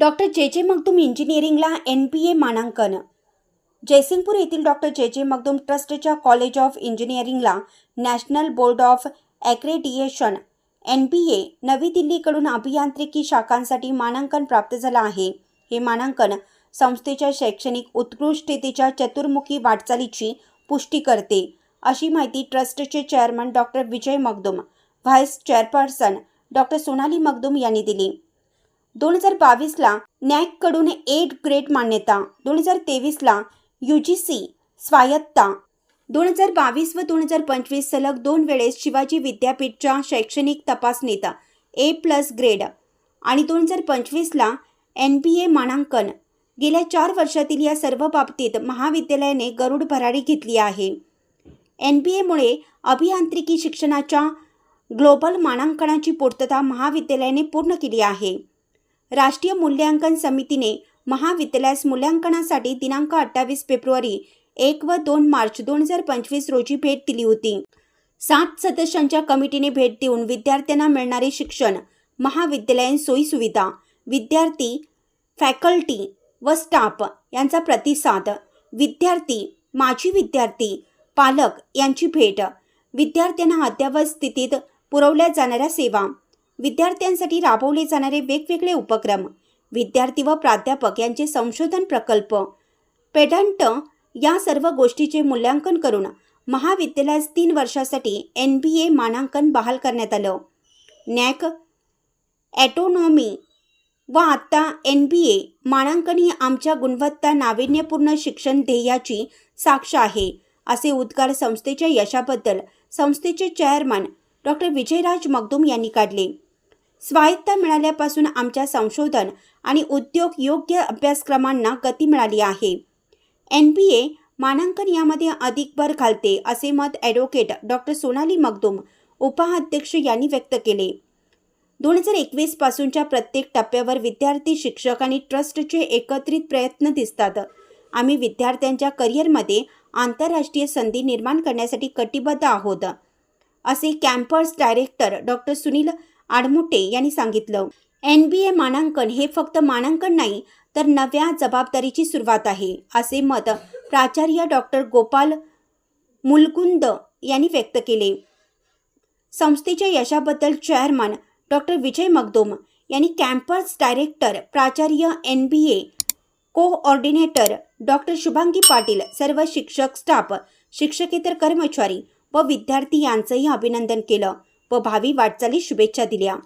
Doctor J J Magdum इंजिनिअरिंगला N P A मानांकन. जयसिंगपूर येथील डॉक्टर जे जे मगदूम ट्रस्टच्या college of इंजिनिअरिंगला national board of accreditation N P A नवी दिल्लीकडून अभियांत्रिकी शाखांसाठी मानांकन प्राप्त झालं आहे. हे मानांकन संस्थेच्या शैक्षणिक उत्कृष्टतेच्या चतुर्मुखी वाटचालीची पुष्टी करते अशी माहिती ट्रस्टचे chairman doctor Vijay Magdum vice chairperson doctor Sonali Magdum यांनी दिली. दोन हजार बावीसला नॅककडून एट ग्रेड मान्यता दोन हजार तेवीसला यू जी सी स्वायत्ता दोन हजार बावीस व दोन हजार पंचवीस सलग दोन वेळेस शिवाजी विद्यापीठच्या शैक्षणिक तपासणीत ए प्लस ग्रेड आणि दोन हजार पंचवीसला एन बी ए मानांकन. गेल्या चार वर्षातील या सर्व बाबतीत महाविद्यालयाने गरुड भरारी घेतली आहे. एन बी एमुळे अभियांत्रिकी शिक्षणाच्या ग्लोबल मानांकनाची पूर्तता महाविद्यालयाने पूर्ण केली आहे. राष्ट्रीय मूल्यांकन समितीने महाविद्यालयास मूल्यांकनासाठी दिनांक अठ्ठावीस फेब्रुवारी एक व दोन मार्च दोन हजार पंचवीस रोजी भेट दिली होती. सात सदस्यांच्या कमिटीने भेट देऊन विद्यार्थ्यांना मिळणारे शिक्षण महाविद्यालयीन सोयीसुविधा विद्यार्थी फॅकल्टी व स्टाफ यांचा प्रतिसाद विद्यार्थी माजी विद्यार्थी पालक यांची भेट विद्यार्थ्यांना अद्ययावत स्थितीत पुरवल्या जाणाऱ्या सेवा विद्यार्थ्यांसाठी राबवले जाणारे वेगवेगळे उपक्रम विद्यार्थी व प्राध्यापक यांचे संशोधन प्रकल्प पेडंट या सर्व गोष्टीचे मूल्यांकन करून महाविद्यालयास तीन वर्षासाठी एन बी ए मानांकन बहाल करण्यात आलं. नॅक ॲटोनॉमी व आत्ता एन बी ए मानांकन ही आमच्या गुणवत्ता नाविन्यपूर्ण शिक्षण ध्येयाची साक्ष आहे असे उद्गार संस्थेच्या यशाबद्दल संस्थेचे चेअरमन डॉक्टर विजयराज मगदुम यांनी काढले. स्वायत्त मिळाल्यापासून आमच्या संशोधन आणि उद्योग योग्य अभ्यासक्रमांना गती मिळाली आहे. एन बी ए मानांकन यामध्ये अधिक भर घालते असे मत ॲडव्होकेट डॉक्टर सोनाली मगदुम उपाध्यक्ष यांनी व्यक्त केले. दोन हजार एकवीस पासूनच्या प्रत्येक टप्प्यावर विद्यार्थी शिक्षक आणि ट्रस्टचे एकत्रित प्रयत्न दिसतात. आम्ही विद्यार्थ्यांच्या करिअरमध्ये आंतरराष्ट्रीय संधी निर्माण करण्यासाठी कटिबद्ध आहोत असे campus director doctor Sunil Admute यांनी सांगितलं एन बी ए मानांकन हे फक्त मानांकन नाही तर नव्या जबाबदारीची सुरुवात आहे असे मत प्राचार्य डॉक्टर गोपाल मुलकुंद यांनी व्यक्त केले. संस्थेच्या यशाबद्दल चेअरमन डॉक्टर विजय मगदोम यांनी कॅम्पस डायरेक्टर प्राचार्य N B A coordinator doctor Shubhangi Patil सर्व शिक्षक स्टाफ शिक्षकेतर कर्मचारी व विद्यार्थी यांचंही अभिनंदन केलं. व भावी वाटचालीस शुभेच्छा दिल्या.